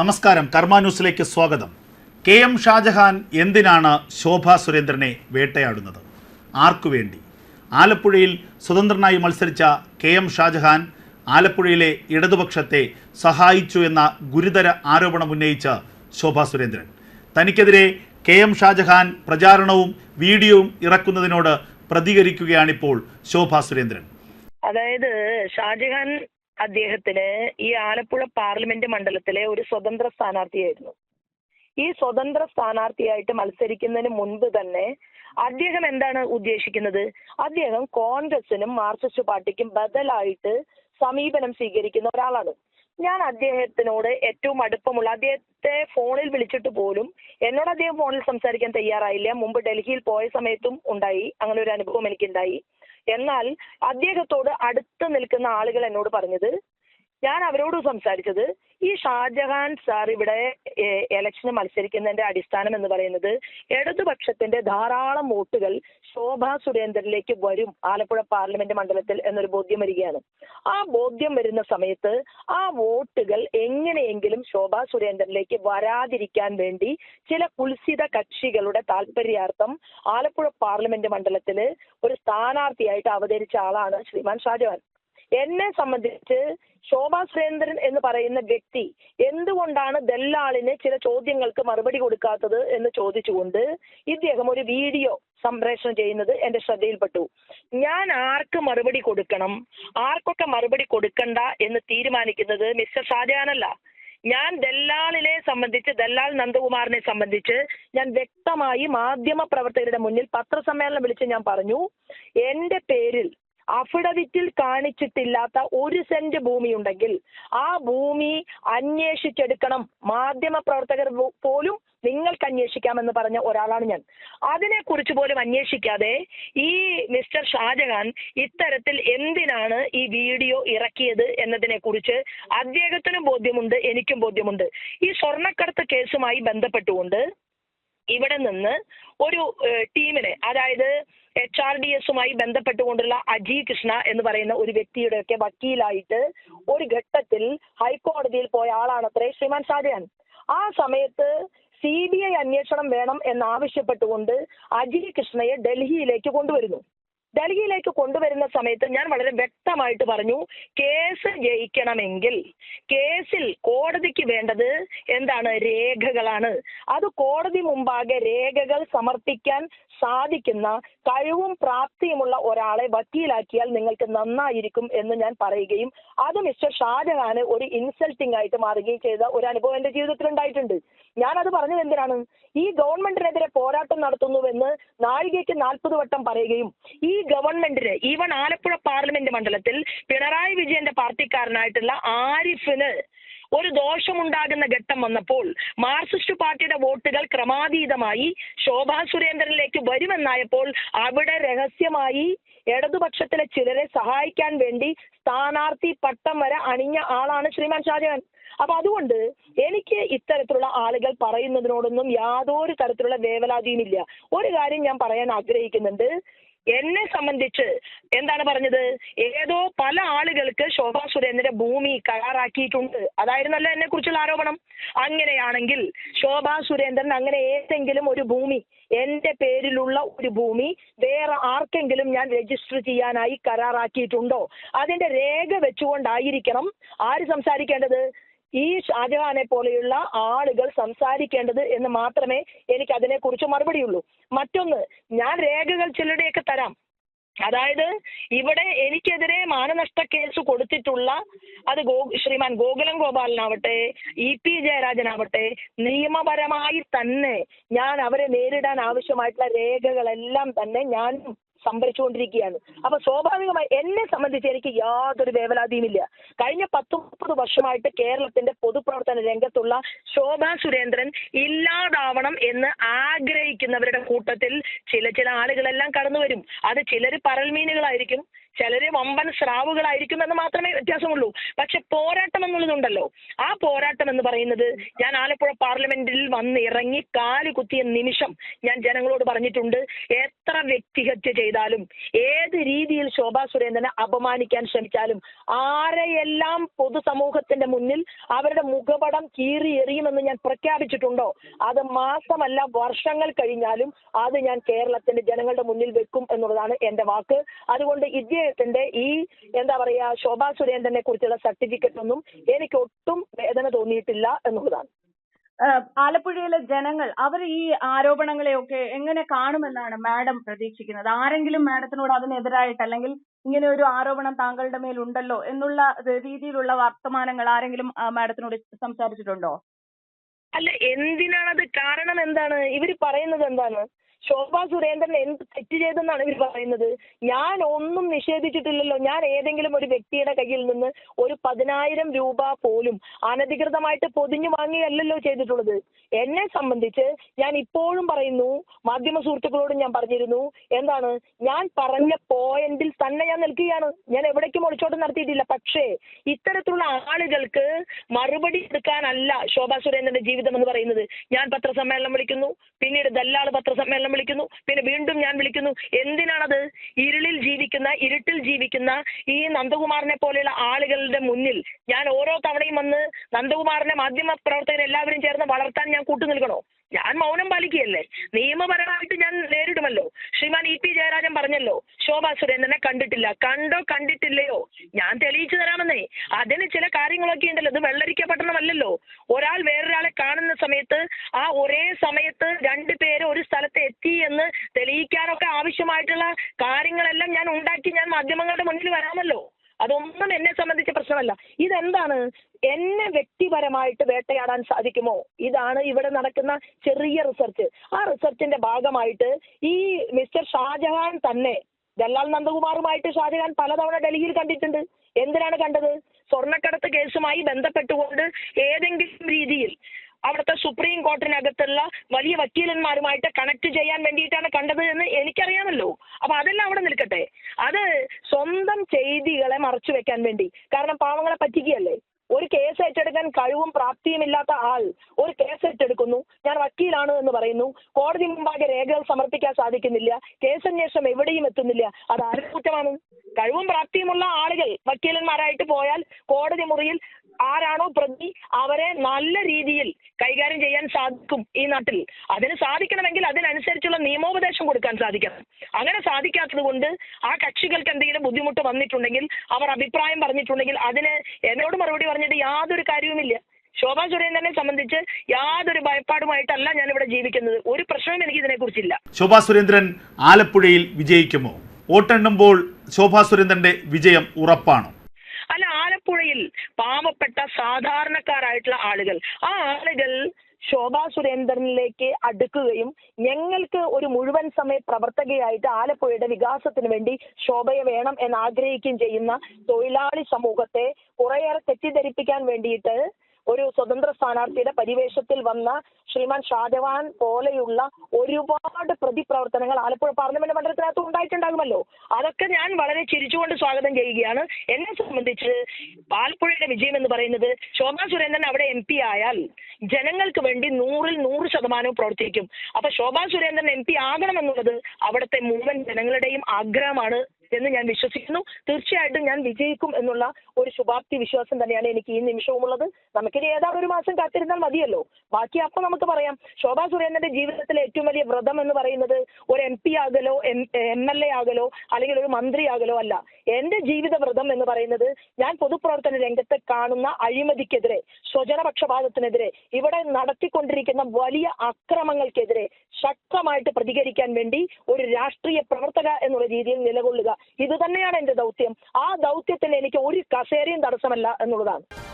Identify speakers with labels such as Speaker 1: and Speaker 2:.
Speaker 1: നമസ്കാരം. കർമ്മ ന്യൂസിലേക്ക് സ്വാഗതം. കെ എം ഷാജഹാൻ എന്തിനാണ് ശോഭാ സുരേന്ദ്രനെ വേട്ടയാടുന്നത്? ആർക്കു വേണ്ടി? ആലപ്പുഴയിൽ സ്വതന്ത്രനായി മത്സരിച്ച കെ എം ഷാജഹാൻ ആലപ്പുഴയിലെ ഇടതുപക്ഷത്തെ സഹായിച്ചു എന്ന ഗുരുതര ആരോപണം ഉന്നയിച്ച ശോഭാ സുരേന്ദ്രൻ. തനിക്കെതിരെ കെ എം ഷാജഹാൻ പ്രചാരണവും വീഡിയോയും ഇറക്കുന്നതിനോട് പ്രതികരിക്കുകയാണിപ്പോൾ ശോഭാ സുരേന്ദ്രൻ.
Speaker 2: അതായത് ഷാജഹാൻ അദ്ദേഹത്തിന് ഈ ആലപ്പുഴ പാർലമെന്റ് മണ്ഡലത്തിലെ ഒരു സ്വതന്ത്ര സ്ഥാനാർത്ഥിയായിരുന്നു. ഈ സ്വതന്ത്ര സ്ഥാനാർത്ഥിയായിട്ട് മത്സരിക്കുന്നതിന് മുൻപ് തന്നെ അദ്ദേഹം എന്താണ് ഉദ്ദേശിക്കുന്നത്? അദ്ദേഹം കോൺഗ്രസിനും മാർക്സിസ്റ്റ് പാർട്ടിക്കും ബദലായിട്ട് സമീപനം സ്വീകരിക്കുന്ന ഒരാളാണ്. ഞാൻ അദ്ദേഹത്തിനോട് ഏറ്റവും അടുപ്പമുള്ള അദ്ദേഹത്തെ ഫോണിൽ വിളിച്ചിട്ട് പോലും എന്നോട് അദ്ദേഹം ഫോണിൽ സംസാരിക്കാൻ തയ്യാറായില്ല. മുമ്പ് ഡൽഹിയിൽ പോയ സമയത്തും ഉണ്ടായി. അങ്ങനെ ഒരു അനുഭവം എനിക്കുണ്ടായി. എന്നാൽ അദ്ദേഹത്തോട് അടുത്ത് നിൽക്കുന്ന ആളുകൾ എന്നോട് പറഞ്ഞത് ഞാൻ അവരോട് സംസാരിച്ചത് ഈ ഷാജഹാൻ സാർ ഇവിടെ എലക്ഷന് മത്സരിക്കുന്നതിന്റെ അടിസ്ഥാനം എന്ന് പറയുന്നത് ഇടതുപക്ഷത്തിന്റെ ധാരാളം വോട്ടുകൾ ശോഭാ സുരേന്ദ്രനിലേക്ക് വരും ആലപ്പുഴ പാർലമെന്റ് മണ്ഡലത്തിൽ എന്നൊരു ബോധ്യം വരികയാണ്. ആ ബോധ്യം വരുന്ന സമയത്ത് ആ വോട്ടുകൾ എങ്ങനെയെങ്കിലും ശോഭാ സുരേന്ദ്രനിലേക്ക് വരാതിരിക്കാൻ വേണ്ടി ചില കുൽസിത കക്ഷികളുടെ താല്പര്യാർത്ഥം ആലപ്പുഴ പാർലമെന്റ് മണ്ഡലത്തിൽ ഒരു സ്ഥാനാർത്ഥിയായിട്ട് അവതരിച്ച ആളാണ് ശ്രീമാൻ ഷാജഹാൻ. എന്നെ സംബന്ധിച്ച് ശോഭാ സുരേന്ദ്രൻ എന്ന് പറയുന്ന വ്യക്തി എന്തുകൊണ്ടാണ് ദല്ലാളിന് ചില ചോദ്യങ്ങൾക്ക് മറുപടി കൊടുക്കാത്തത് എന്ന് ചോദിച്ചുകൊണ്ട് ഇദ്ദേഹം ഒരു വീഡിയോ സംപ്രേഷണം ചെയ്യുന്നത് എന്റെ ശ്രദ്ധയിൽപ്പെട്ടു. ഞാൻ ആർക്ക് മറുപടി കൊടുക്കണം? ആർക്കൊക്കെ മറുപടി കൊടുക്കണ്ട എന്ന് തീരുമാനിക്കുന്നത് മിസ്റ്റർ ഷാജഹാനല്ല. ഞാൻ ദല്ലാളിനെ സംബന്ധിച്ച് ദല്ലാൽ നന്ദകുമാറിനെ സംബന്ധിച്ച് ഞാൻ വ്യക്തമായി മാധ്യമ പ്രവർത്തകരുടെ മുന്നിൽ പത്രസമ്മേളനം വിളിച്ച് ഞാൻ പറഞ്ഞു എന്റെ പേരിൽ അഫിഡവിറ്റിൽ കാണിച്ചിട്ടില്ലാത്ത ഒരു സെന്റ് ഭൂമി ഉണ്ടെങ്കിൽ ആ ഭൂമി അന്വേഷിച്ചെടുക്കണം. മാധ്യമ പ്രവർത്തകർ പോലും നിങ്ങൾക്ക് അന്വേഷിക്കാമെന്ന് പറഞ്ഞ ഒരാളാണ് ഞാൻ. അതിനെക്കുറിച്ച് പോലും അന്വേഷിക്കാതെ ഈ മിസ്റ്റർ ഷാജഹാൻ ഇത്തരത്തിൽ എന്തിനാണ് ഈ വീഡിയോ ഇറക്കിയത് എന്നതിനെ കുറിച്ച് അദ്ദേഹത്തിനും ബോധ്യമുണ്ട് എനിക്കും ബോധ്യമുണ്ട്. ഈ സ്വർണക്കടത്ത് കേസുമായി ബന്ധപ്പെട്ടുകൊണ്ട് ഇവിടെ നിന്ന് ഒരു ടീമിനെ അതായത് എച്ച് ആർ ഡി എസുമായി ബന്ധപ്പെട്ടുകൊണ്ടുള്ള അജി കൃഷ്ണ എന്ന് പറയുന്ന ഒരു വ്യക്തിയുടെയൊക്കെ വക്കീലായിട്ട് ഒരു ഘട്ടത്തിൽ ഹൈക്കോടതിയിൽ പോയ ആളാണത്രേ ശ്രീമാൻ ഷാജഹാൻ. ആ സമയത്ത് സി ബി ഐ അന്വേഷണം വേണം എന്നാവശ്യപ്പെട്ടുകൊണ്ട് അജി കൃഷ്ണയെ ഡൽഹിയിലേക്ക് കൊണ്ടുവരുന്നു. ഡൽഹിയിലേക്ക് കൊണ്ടുവരുന്ന സമയത്ത് ഞാൻ വളരെ വ്യക്തമായിട്ട് പറഞ്ഞു കേസ് ജയിക്കണമെങ്കിൽ കേസിൽ കോടതിക്ക് വേണ്ടത് എന്താണ്? രേഖകളാണ്. അത് കോടതി മുമ്പാകെ രേഖകൾ സമർപ്പിക്കാൻ സാധിക്കുന്ന കഴിവും പ്രാപ്തിയുമുള്ള ഒരാളെ വക്കീലാക്കിയാൽ നിങ്ങൾക്ക് നന്നായിരിക്കും എന്ന് ഞാൻ പറയുകയും അത് മിസ്റ്റർ ഷാജഹാന് ഒരു ഇൻസൾട്ടിംഗ് ആയിട്ട് മാറുകയും ചെയ്ത ഒരു അനുഭവം എന്റെ ജീവിതത്തിൽ ഉണ്ടായിട്ടുണ്ട്. ഞാൻ അത് പറഞ്ഞത് എന്തിനാണ്? ഈ ഗവൺമെന്റിനെതിരെ പോരാട്ടം നടത്തുന്നുവെന്ന് നാഴികയ്ക്ക് നാൽപ്പത് വട്ടം പറയുകയും ഈ ഗവൺമെന്റിന് ഈവൻ ആലപ്പുഴ പാർലമെന്റ് മണ്ഡലത്തിൽ പിണറായി വിജയന്റെ പാർട്ടിക്കാരനായിട്ടുള്ള ആരിഫിന് ഒരു ദോഷമുണ്ടാകുന്ന ഘട്ടം വന്നപ്പോൾ മാർക്സിസ്റ്റ് പാർട്ടിയുടെ വോട്ടുകൾ ക്രമാതീതമായി ശോഭാ സുരേന്ദ്രനിലേക്ക് വരുമെന്നായപ്പോൾ അവിടെ രഹസ്യമായി ഇടതുപക്ഷത്തിലെ ചിലരെ സഹായിക്കാൻ വേണ്ടി സ്ഥാനാർത്ഥി പട്ടം വരെ അണിഞ്ഞ ആളാണ് ശ്രീമാൻ ഷാജഹാൻ. അപ്പൊ അതുകൊണ്ട് എനിക്ക് ഇത്തരത്തിലുള്ള ആളുകൾ പറയുന്നതിനോടൊന്നും യാതൊരു തരത്തിലുള്ള വേവലാതിയുമില്ല. ഒരു കാര്യം ഞാൻ പറയാൻ ആഗ്രഹിക്കുന്നുണ്ട്. എന്നെ സംബന്ധിച്ച് എന്താണ് പറഞ്ഞത്? ഏതോ പല ആളുകൾക്ക് ശോഭാ സുരേന്ദ്രന്റെ ഭൂമി കരാറാക്കിയിട്ടുണ്ട്. അതായിരുന്നല്ലോ എന്നെ കുറിച്ചുള്ള ആരോപണം. അങ്ങനെയാണെങ്കിൽ ശോഭാ സുരേന്ദ്രൻ അങ്ങനെ ഏതെങ്കിലും ഒരു ഭൂമി എന്റെ പേരിലുള്ള ഒരു ഭൂമി വേറെ ആർക്കെങ്കിലും ഞാൻ രജിസ്റ്റർ ചെയ്യാനായി കരാറാക്കിയിട്ടുണ്ടോ? അതിന്റെ രേഖ വെച്ചുകൊണ്ടായിരിക്കണം ആര് സംസാരിക്കേണ്ടത്? ഈ ഷാജഹാനെ പോലെയുള്ള ആളുകൾ സംസാരിക്കേണ്ടത് എന്ന് മാത്രമേ എനിക്ക് അതിനെക്കുറിച്ച് മറുപടിയുള്ളൂ. മറ്റൊന്ന് ഞാൻ രേഖകൾ ചിലരുടെയൊക്കെ തരാം. അതായത് ഇവിടെ എനിക്കെതിരെ മാനനഷ്ട കേസ് കൊടുത്തിട്ടുള്ള അത് ഗോ ശ്രീമാൻ ഗോകുലം ഗോപാലനാവട്ടെ ഇ പി ജയരാജനാവട്ടെ നിയമപരമായി തന്നെ ഞാൻ അവരെ നേരിടാൻ ആവശ്യമായിട്ടുള്ള രേഖകളെല്ലാം തന്നെ ഞാൻ സംഭരിച്ചുകൊണ്ടിരിക്കുകയാണ്. അപ്പൊ സ്വാഭാവികമായി എന്നെ സംബന്ധിച്ച് എനിക്ക് യാതൊരു വേവലാതിയുമില്ല. കഴിഞ്ഞ പത്ത് മുപ്പത് വർഷമായിട്ട് കേരളത്തിന്റെ പൊതുപ്രവർത്തന രംഗത്തുള്ള ശോഭാ സുരേന്ദ്രൻ ഇല്ലാതാവണം എന്ന് ആഗ്രഹിക്കുന്നവരുടെ കൂട്ടത്തിൽ ചില ചില ആളുകളെല്ലാം കടന്നു വരും അത് ചിലർ പരൽമീനുകളായിരിക്കും ചിലര് വമ്പൻ സ്രാവുകളായിരിക്കും എന്ന് മാത്രമേ വ്യത്യാസമുള്ളൂ. പക്ഷെ പോരാട്ടം എന്നുള്ളതുണ്ടല്ലോ. ആ പോരാട്ടം എന്ന് പറയുന്നത് ഞാൻ ആലപ്പുഴ പാർലമെന്റിൽ വന്ന് ഇറങ്ങി കാൽ കുത്തിയ നിമിഷം ഞാൻ ജനങ്ങളോട് പറഞ്ഞിട്ടുണ്ട് എത്ര വ്യക്തിഹത്യ ചെയ്താലും ഏത് രീതിയിൽ ശോഭാ സുരേന്ദ്രനെ അപമാനിക്കാൻ ശ്രമിച്ചാലും ആരെയെല്ലാം പൊതുസമൂഹത്തിന്റെ മുന്നിൽ അവരുടെ മുഖപടം കീറി എറിയുമെന്ന് ഞാൻ പ്രഖ്യാപിച്ചിട്ടുണ്ടോ? അത് മാസമല്ല വർഷങ്ങൾ കഴിഞ്ഞാലും അത് ഞാൻ കേരളത്തിന്റെ ജനങ്ങളുടെ മുന്നിൽ വെക്കും എന്നുള്ളതാണ് എന്റെ വാക്ക്. അതുകൊണ്ട് ഇദ്ദേഹത്തിന്റെ ഈ എന്താ പറയാ ശോഭാ സുരേന്ദ്രനെ കുറിച്ചുള്ള സർട്ടിഫിക്കറ്റ് ഒന്നും എനിക്ക് ഒട്ടും വേദന തോന്നിയിട്ടില്ല എന്നുള്ളതാണ്.
Speaker 3: ആലപ്പുഴയിലെ ജനങ്ങൾ അവർ ഈ ആരോപണങ്ങളെയൊക്കെ എങ്ങനെ കാണുമെന്നാണ് മാഡം പ്രതീക്ഷിക്കുന്നത്? ആരെങ്കിലും മാഡത്തിനോട് അതിനെതിരായിട്ട് അല്ലെങ്കിൽ ഇങ്ങനെ ഒരു ആരോപണം താങ്കളുടെ മേൽ ഉണ്ടല്ലോ എന്നുള്ള രീതിയിലുള്ള വർത്തമാനങ്ങൾ ആരെങ്കിലും മാഡത്തിനോട് സംസാരിച്ചിട്ടുണ്ടോ?
Speaker 2: അല്ല എന്തിനാണത്? കാരണം എന്താണ്? ഇവർ പറയുന്നത് എന്താണ്? ശോഭാ സുരേന്ദ്രൻ എന്ത് തെറ്റ് ചെയ്തെന്നാണ് ഇവർ പറയുന്നത്? ഞാൻ ഒന്നും നിഷേധിച്ചിട്ടില്ലല്ലോ. ഞാൻ ഏതെങ്കിലും ഒരു വ്യക്തിയുടെ കയ്യിൽ നിന്ന് ഒരു പതിനായിരം രൂപ പോലും അനധികൃതമായിട്ട് പൊതിഞ്ഞു വാങ്ങിയല്ലല്ലോ ചെയ്തിട്ടുള്ളത്. എന്നെ സംബന്ധിച്ച് ഞാൻ ഇപ്പോഴും പറയുന്നു മാധ്യമ സുഹൃത്തുക്കളോട് ഞാൻ പറഞ്ഞിരുന്നു എന്താണ്? ഞാൻ പറഞ്ഞ പോയിന്റിൽ തന്നെ ഞാൻ നിൽക്കുകയാണ്. ഞാൻ എവിടേക്കും ഒളിച്ചോട്ടം നടത്തിയിട്ടില്ല. പക്ഷേ ഇത്തരത്തിലുള്ള ആളുകൾക്ക് മറുപടി എടുക്കാനല്ല ശോഭാ സുരേന്ദ്രന്റെ ജീവിതം എന്ന് പറയുന്നത്. ഞാൻ പത്രസമ്മേളനം വിളിക്കുന്നു പിന്നീട് ദല്ലാൾ പത്രസമ്മേളനം വിളിക്കുന്നു പിന്നെ വീണ്ടും ഞാൻ വിളിക്കുന്നു. എന്തിനാണത്? ഇരുളിൽ ജീവിക്കുന്ന ഇരുട്ടിൽ ജീവിക്കുന്ന ഈ നന്ദകുമാറിനെ പോലെയുള്ള ആളുകളുടെ മുന്നിൽ ഞാൻ ഓരോ തവണയും വന്ന് നന്ദകുമാറിനെ മാധ്യമ പ്രവർത്തകർ എല്ലാവരും ചേർന്ന് വളർത്താൻ ഞാൻ കൂട്ടു നിൽക്കണോ ഞാൻ മൗനം പാലിക്കുകയല്ലേ? നിയമപരമായിട്ട് ഞാൻ നേരിടുമല്ലോ. ശ്രീമാൻ ഇ പി ജയരാജൻ പറഞ്ഞല്ലോ ശോഭാ സുരേന്ദ്രനെ കണ്ടിട്ടില്ല. കണ്ടോ കണ്ടിട്ടില്ലയോ? ഞാൻ തെളിയിച്ചു തരാമെന്നേ. അതിന് ചില കാര്യങ്ങളൊക്കെ ഉണ്ടല്ലോ. ഇത് വെള്ളരിക്ക പട്ടണമല്ലല്ലോ ഒരാൾ വേറൊരാളെ കാണുന്ന സമയത്ത് ആ ഒരേ സമയത്ത് രണ്ടു പേര് ഒരു സ്ഥലത്ത് എത്തി എന്ന് തെളിയിക്കാനൊക്കെ ആവശ്യമായിട്ടുള്ള കാര്യങ്ങളെല്ലാം ഞാൻ ഉണ്ടാക്കി ഞാൻ മാധ്യമങ്ങളുടെ മുന്നിൽ വരാമല്ലോ. അതൊന്നും എന്നെ സംബന്ധിച്ച പ്രശ്നമല്ല. ഇതെന്താണ്? എന്നെ വ്യക്തിപരമായിട്ട് വേട്ടയാടാൻ സാധിക്കുമോ? ഇതാണ് ഇവിടെ നടക്കുന്ന ചെറിയ റിസർച്ച്. ആ റിസർച്ചിന്റെ ഭാഗമായിട്ട് ഈ മിസ്റ്റർ ഷാജഹാൻ തന്നെ ദല്ലാൽ നന്ദകുമാറുമായിട്ട് ഷാജഹാൻ പലതവണ ഡൽഹിയിൽ കണ്ടിട്ടുണ്ട്. എന്തിനാണ് കണ്ടത്? സ്വർണക്കടത്ത് കേസുമായി ബന്ധപ്പെട്ടുകൊണ്ട് ഏതെങ്കിലും രീതിയിൽ അവിടുത്തെ സുപ്രീം കോർട്ടിനകത്തുള്ള വലിയ വക്കീലന്മാരുമായിട്ട് കണക്ട് ചെയ്യാൻ വേണ്ടിയിട്ടാണ് കണ്ടത് എന്ന് എനിക്കറിയാമല്ലോ. അപ്പൊ അതെല്ലാം അവിടെ നിൽക്കട്ടെ. അത് സ്വന്തം ചെയ്തികളെ മറച്ചു വെക്കാൻ വേണ്ടി. കാരണം പാവങ്ങളെ പറ്റിക്കുകയല്ലേ? ഒരു കേസ് ഏറ്റെടുക്കാൻ കഴിവും പ്രാപ്തിയും ഇല്ലാത്ത ആൾ ഒരു കേസ് ഏറ്റെടുക്കുന്നു. ഞാൻ വക്കീലാണ് എന്ന് പറയുന്നു. കോടതി മുമ്പാകെ രേഖകൾ സമർപ്പിക്കാൻ സാധിക്കുന്നില്ല. കേസന്വേഷണം എവിടെയും എത്തുന്നില്ല. അത് ആരുടെ കുറ്റമാണ് കഴിവും പ്രാപ്തിയുമുള്ള ആളുകൾ വക്കീലന്മാരായിട്ട് പോയാൽ കോടതി മുറിയിൽ ആരാണോ പ്രതി അവരെ നല്ല രീതിയിൽ കൈകാര്യം ചെയ്യാൻ സാധിക്കും ഈ നാട്ടിൽ. അതിന് സാധിക്കണമെങ്കിൽ അതിനനുസരിച്ചുള്ള നിയമോപദേശം കൊടുക്കാൻ സാധിക്കണം. അങ്ങനെ സാധിക്കാത്തത് കൊണ്ട് ആ കക്ഷികൾക്ക് എന്തെങ്കിലും ബുദ്ധിമുട്ട് വന്നിട്ടുണ്ടെങ്കിൽ അവർ അഭിപ്രായം പറഞ്ഞിട്ടുണ്ടെങ്കിൽ അതിന് എന്നോട് മറുപടി പറഞ്ഞിട്ട് യാതൊരു കാര്യവുമില്ല. ശോഭാ സുരേന്ദ്രനെ സംബന്ധിച്ച് യാതൊരു ഭയപ്പാടുമായിട്ടല്ല ഞാൻ ഇവിടെ ജീവിക്കുന്നത്. ഒരു പ്രശ്നവും എനിക്ക് ഇതിനെക്കുറിച്ചില്ല.
Speaker 1: ശോഭാ സുരേന്ദ്രൻ ആലപ്പുഴയിൽ വിജയിക്കുമോ? വോട്ടെണ്ണുമ്പോൾ ശോഭാ സുരേന്ദ്രന്റെ വിജയം ഉറപ്പാണോ?
Speaker 2: ആലപ്പുഴയിൽ പാവപ്പെട്ട സാധാരണക്കാരായിട്ടുള്ള ആളുകൾ. ആ ആളുകൾ ശോഭാ സുരേന്ദ്രനിലേക്ക് അടുക്കുകയും ഞങ്ങൾക്ക് ഒരു മുഴുവൻ സമയ പ്രവർത്തകയായിട്ട് ആലപ്പുഴയുടെ വികാസത്തിന് വേണ്ടി ശോഭയെ വേണം എന്ന് ആഗ്രഹിക്കുകയും ചെയ്യുന്ന തൊഴിലാളി സമൂഹത്തെ കുറേയേറെ തെറ്റിദ്ധരിപ്പിക്കാൻ വേണ്ടിയിട്ട് ഒരു സ്വതന്ത്ര സ്ഥാനാർത്ഥിയുടെ പരിവേഷത്തിൽ വന്ന ശ്രീമാൻ ഷാജഹാൻ പോലെയുള്ള ഒരുപാട് പ്രതിപ്രവർത്തനങ്ങൾ ആലപ്പുഴ പാർലമെന്റ് മണ്ഡലത്തിനകത്ത് ഉണ്ടായിട്ടുണ്ടാകുമല്ലോ. അതൊക്കെ ഞാൻ വളരെ ചിരിച്ചുകൊണ്ട് സ്വാഗതം ചെയ്യുകയാണ്. എന്നെ സംബന്ധിച്ച് ആലപ്പുഴയുടെ വിജയം എന്ന് പറയുന്നത് ശോഭാ സുരേന്ദ്രൻ അവിടെ എം പി ആയാൽ ജനങ്ങൾക്ക് വേണ്ടി നൂറിൽ നൂറ് ശതമാനവും പ്രവർത്തിക്കും. അപ്പൊ ശോഭാ സുരേന്ദ്രൻ എം പി ആകണമെന്നുള്ളത് അവിടുത്തെ മുഴുവൻ ജനങ്ങളുടെയും ആഗ്രഹമാണ്. എന്ന് ഞാൻ വിശ്വസിക്കുന്നു. തീർച്ചയായിട്ടും ഞാൻ വിജയിക്കും എന്നുള്ള ഒരു ശുഭാപ്തി വിശ്വാസം തന്നെയാണ് എനിക്ക് ഈ നിമിഷവുമുള്ളത്. നമുക്കിനി ഏതാണ്ട് ഒരു മാസം കാത്തിരുന്നാൽ മതിയല്ലോ. ബാക്കി അപ്പൊ നമുക്ക് പറയാം. ശോഭാ സുരേന്ദ്രന്റെ ജീവിതത്തിലെ ഏറ്റവും വലിയ വ്രതം എന്ന് പറയുന്നത് ഒരു എം പി ആകലോ എം എൽ എ ആകലോ അല്ലെങ്കിൽ ഒരു മന്ത്രി ആകലോ അല്ല. എന്റെ ജീവിത വ്രതം എന്ന് പറയുന്നത് ഞാൻ പൊതുപ്രവർത്തന രംഗത്തെ കാണുന്ന അഴിമതിക്കെതിരെ സ്വജനപക്ഷപാതത്തിനെതിരെ ഇവിടെ നടത്തിക്കൊണ്ടിരിക്കുന്ന വലിയ അക്രമങ്ങൾക്കെതിരെ ശക്തമായിട്ട് പ്രതികരിക്കാൻ വേണ്ടി ഒരു രാഷ്ട്രീയ പ്രവർത്തക എന്നുള്ള രീതിയിൽ നിലകൊള്ളുക. ഇത് തന്നെയാണ് എന്റെ ദൗത്യം. ആ ദൗത്യത്തിൽ എനിക്ക് ഒരു കസേരയും തടസ്സമല്ല എന്നുള്ളതാണ്.